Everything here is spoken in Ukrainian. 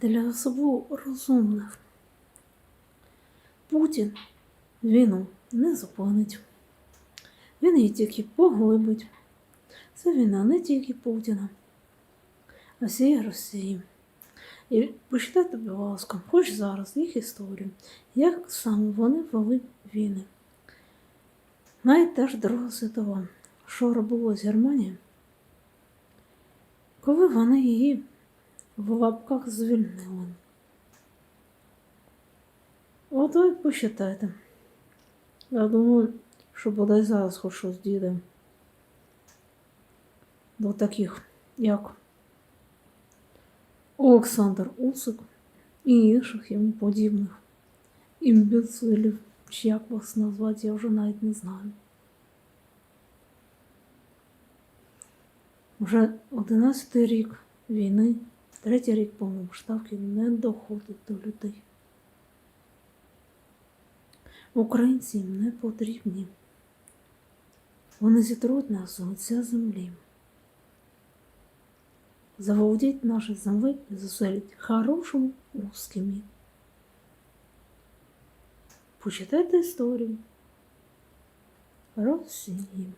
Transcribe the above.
Для особо розумних. Путін війну не зупинить. Він її тільки поглибить. Це війна не тільки Путіна, а всієї Росії. І почитайте, будь ласка, хоч зараз їх історію, як саме вони вели війни. Навіть теж Друга світова, що робилось Германія, коли вони її в лапках звільнили. От ви посчитайте. Я думаю, що бодай зараз хоч щось дійде до таких, як Олександр Усик і інших йому подібних імбецилів, чи як вас назвати, я вже навіть не знаю. Вже 11 рік війни, третій рік повномасштабки не доходить до людей. Українці їм не потрібні. Вони зітруть нас з лиця землі. Заволодеть нашей землей и заселить хорошими русскими. Почитайте історію Росії.